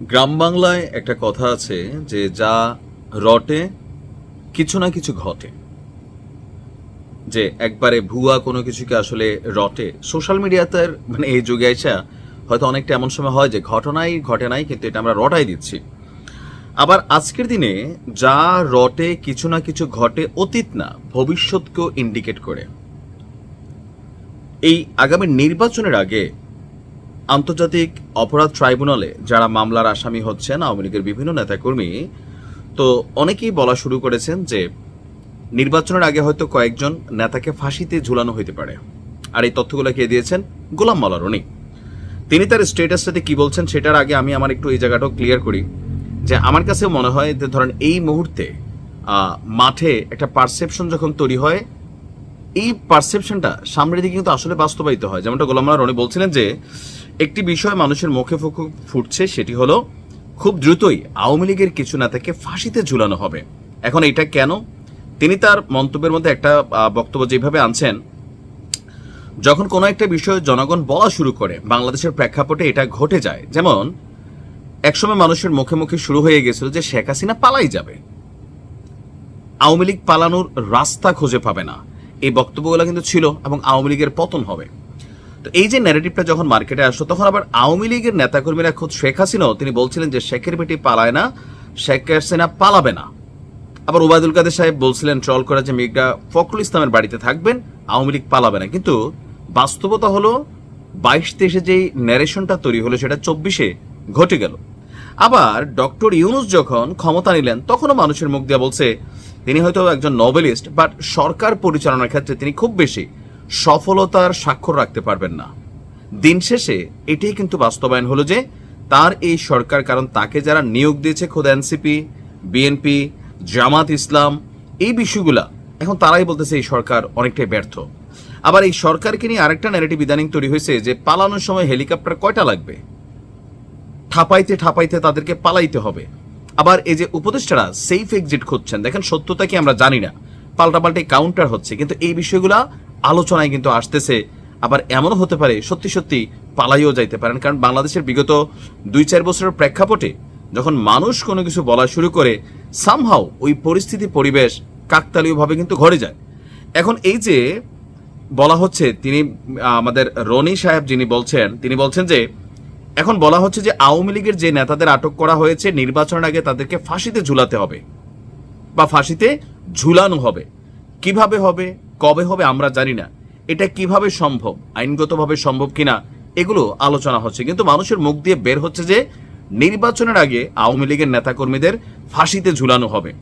গ্রাম বাংলায় একটা কথা আছে যে যা রটে, কিছু না কিছু ঘটে। যে একবারে ভুয়া কোনো কিছুকে আসলে রটে। সোশ্যাল মিডিয়াতে মানে এই যুগে এসে হয়তো অনেকটা এমন সময় হয় যে ঘটনাই ঘটে নাই, কিন্তু এটা আমরা রটাই দিচ্ছি। আবার আজকের দিনে যা রটে, কিছু না কিছু ঘটে অতীত না, ভবিষ্যৎকেও ইন্ডিকেট করে। এই আগামী নির্বাচনের আগে আন্তর্জাতিক অপরাধ ট্রাইব্যুনালে যারা মামলার আসামি হচ্ছেন, আওয়ামী লীগের বিভিন্ন নেতাকর্মী, তো অনেকেই বলা শুরু করেছেন যে নির্বাচনের আগে হয়তো কয়েকজন নেতাকে ফাঁসিতে ঝুলানো হইতে পারে। আর এই তথ্যগুলো কে দিয়েছেন? গোলাম মালা রনি তিনি তার স্টেটাসটাতে কি বলছেন সেটার আগে আমি আমার একটু এই জায়গাটাও ক্লিয়ার করি যে আমার কাছে মনে হয় যে ধরেন এই মুহূর্তে মাঠে একটা পারসেপশন যখন তৈরি হয়, এই পারসেপশনটা সামনের দিকে কিন্তু আসলে বাস্তবায়িত হয়। যেমনটা গোলাম মালা রনি বলছিলেন যে একটি বিষয় মানুষের মুখে ফুকু ফুটছে, সেটি হলো খুব দ্রুতই আওয়ামী লীগের কিছু নেতাকে ফাঁসিতে ঝুলানো হবে। এখন এটা কেন? তিনি তার মন্তব্যের মধ্যে একটা বক্তব্য যেভাবে আনছেন, যখন কোনো একটা বিষয় জনগণ বলা শুরু করে, বাংলাদেশের প্রেক্ষাপটে এটা ঘটে যায়। যেমন, একসময় মানুষের মুখে মুখে শুরু হয়ে গেছিল যে শেখ হাসিনা পালাই যাবে। আওয়ামী লীগ পালানোর রাস্তা খুঁজে পাবে না। এই বক্তব্যগুলো কিন্তু ছিল এবং আওয়ামী লীগের পতন হবে। তো এই যে ন্যারেটিভটা যখন মার্কেটে আসলো, তখন আবার আওয়ামী লীগের নেতাকর্মীরা খোদ শেখ হাসিনাও, তিনি বলছিলেন যে শেখের বেটি পালায় না, শেখ হাসিনা পালাবে না। আবার ওবায়দুল কাদের সাহেব বলছিলেন ট্রল করে যে মির্জা ফখরুল ইসলামের বাড়িতে থাকবেন, আওয়ামী লীগ পালাবে না। কিন্তু বাস্তবতা হলো, বাইশ তেইশে যেই ন্যারেশনটা তৈরি হলো, সেটা চব্বিশে ঘটে গেল। আবার ডক্টর ইউনুস যখন ক্ষমতা নিলেন, তখনও মানুষের মুখ দিয়ে বলছে, তিনি হয়তো একজন নোবেলিস্ট বাট সরকার পরিচালনার ক্ষেত্রে তিনি খুব বেশি সফলতার স্বাক্ষর রাখতে পারবেন না। দিন শেষে এটাই কিন্তু বাস্তবায়ন হলো যে, তার এই সরকার, কারণ তাকে যারা নিয়োগ দিয়েছে খোদ এনসিপি, বিএনপি, জামাত ইসলাম, এই বিষয়গুলা, এখন তারাই বলতেছে এই সরকার অনেকটাই ব্যর্থ। আবার এই সরকারকে নিয়ে আরেকটা ন্যারেটিভ ইদানিং তৈরি হয়েছে যে, পালানোর সময় হেলিকপ্টার কয়টা লাগবে? ঠাপাইতে ঠাপাইতে তাদেরকে পালাইতে হবে। আবার এই যে উপদেষ্টারা সেফ এক্সিট খুঁজছেন, দেখেন সত্যতা কি আমরা জানি না। পাল্টাপাল্টি কাউন্টার হচ্ছে, কিন্তু এই বিষয়গুলা আলোচনায় কিন্তু আসতেছে। আবার এমনও হতে পারে, সত্যি সত্যি পালাইও যাইতে পারেন। কারণ বাংলাদেশের বিগত দুই চার বছরের প্রেক্ষাপটে যখন মানুষ কোনো কিছু বলা শুরু করে সামহাও ওই পরিস্থিতি, পরিবেশ কাকতালীয়ভাবে কিন্তু ঘটে যায়। এখন এই যে বলা হচ্ছে, তিনি, আমাদের রনি সাহেব যিনি বলছেন, তিনি বলছেন যে, এখন বলা হচ্ছে যে আওয়ামী লীগের যে নেতাদের আটক করা হয়েছে, নির্বাচনের আগে তাদেরকে ফাঁসিতে ঝুলাতে হবে বা ফাঁসিতে ঝুলানো হবে। কীভাবে হবে? কবে হবে আমরা জানি না। এটা কীভাবে সম্ভব? আইনগতভাবে সম্ভব কিনা? এগুলো আলোচনা হচ্ছে। কিন্তু মানুষের মুখ দিয়ে বের হচ্ছে যে, নির্বাচনের আগে আওয়ামী লীগের নেতাকর্মীদের ফাঁসিতে ঝুলানো হবে।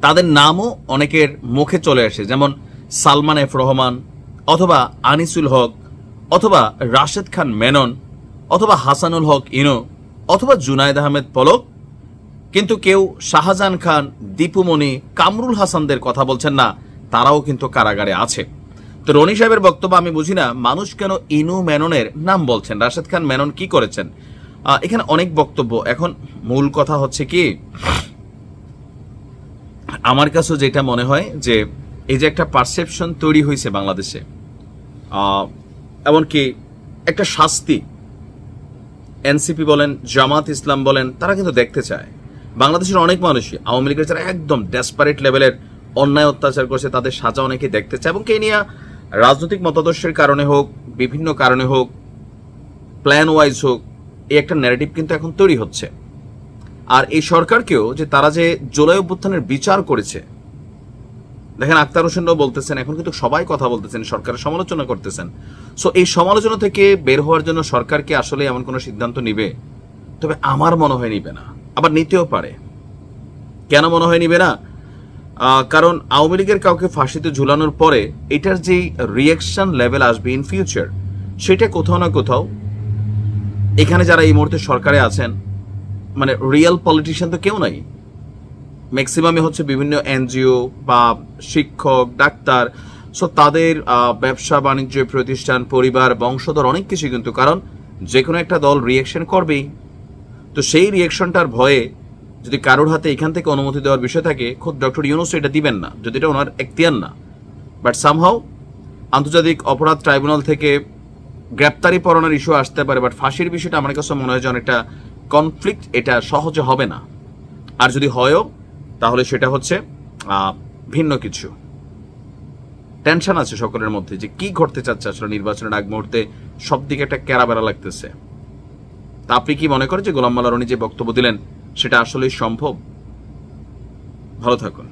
তাদের নামও অনেকের মুখে চলে আসে। যেমন সালমান এফ রহমান, অথবা আনিসুল হক, অথবা রাশেদ খান মেনন, অথবা হাসানুল হক ইনো, অথবা জুনায়দ আহমেদ পলক। কিন্তু কেউ শাহজাহান খান, দীপুমণি, কামরুল হাসানদের কথা বলছেন না। তারাও কিন্তু কারাগারে আছে। তো রনি সাহেবের বক্তব্য আমি বুঝি না, মানুষ কেন ইনু মেননের নাম বলছেন? রাশেদ খান মেনন কি করেছেন? এখানে অনেক বক্তব্য। এখন মূল কথা হচ্ছে কি, আমার কাছেও যেটা মনে হয় যে, এই যে একটা পারসেপশন তৈরি হয়েছে বাংলাদেশে এমনকি একটা শাস্তি, এনসিপি বলেন, জামাত ইসলাম বলেন, তারা কিন্তু দেখতে চায়। বাংলাদেশের অনেক মানুষই, আওয়ামী লীগের যারা একদম ডেসপারেট লেভেলের অন্যায় অত্যাচার করছে, তাদের সাজা অনেকে দেখতে চায় এবং কে নিয়ে রাজনৈতিক মতাদর্শের কারণে হোক, বিভিন্ন কারণে হোক প্ল্যান ওয়াইজ হোক, এই একটা ন্যারেটিভ কিন্তু এখন তৈরি হচ্ছে। আর এই সরকারকেও যে তারা যে জুলাই অভ্যুত্থানের বিচার করেছে, দেখেন আক্তার হোসেনরাও বলতেছেন, এখন কিন্তু সবাই কথা বলতেছেন, সরকারের সমালোচনা করতেছেন। সো এই সমালোচনা থেকে বের হওয়ার জন্য সরকারকে আসলে এমন কোনো সিদ্ধান্ত নিবে? তবে আমার মনে হয় নিবে না। আবার নিতেও পারে। কেন মনে হয় নিবে না? কারণ আওয়ামী লীগের কাউকে ফাঁসিতে ঝুলানোর পরে এটার যেই রিয়াকশন লেভেল আসবে ইন ফিউচার সেটা কোথাও না কোথাও এখানে যারা এই মুহূর্তে সরকারে আছেন মানে রিয়েল পলিটিশিয়ান তো কেউ নাই। ম্যাক্সিমামই হচ্ছে বিভিন্ন এনজিও বা শিক্ষক, ডাক্তার সো তাদের ব্যবসা, বাণিজ্য, প্রতিষ্ঠান, পরিবার, বংশধর অনেক কিছু কিন্তু, কারণ যে কোনো একটা দল রিয়েকশন করবেই। তো সেই রিয়েকশনটার ভয়ে যদি কারোর হাতে এখান থেকে অনুমতি দেওয়ার বিষয় থাকে, খোদ ডক্টর ইউনুস এটা দিবেন না, যদি এটা ওনার এখতিয়ার না। বাট সামহাও আন্তর্জাতিক অপরাধ ট্রাইব্যুনাল থেকে গ্রেপ্তারি পরোয়ানার ইস্যু আসতে পারে বাট ফাঁসির বিষয়টা আমার কাছে মনে হয় যে অনেকটা কনফ্লিক্ট এটা সহজে হবে না। আর যদি হয়ও, তাহলে সেটা হচ্ছে ভিন্ন কিছু। টেনশন আছে সকলের মধ্যে যে কি ঘটতে চাচ্ছে আসলে নির্বাচনের আগ মুহূর্তে সব দিকে একটা ক্যারাবেড়া লাগতেছে। তা আপনি কি মনে করেন যে গোলাম মাল্লা রনি যে বক্তব্য দিলেন সেটা আসলে সম্ভব। ভালো থাকুন।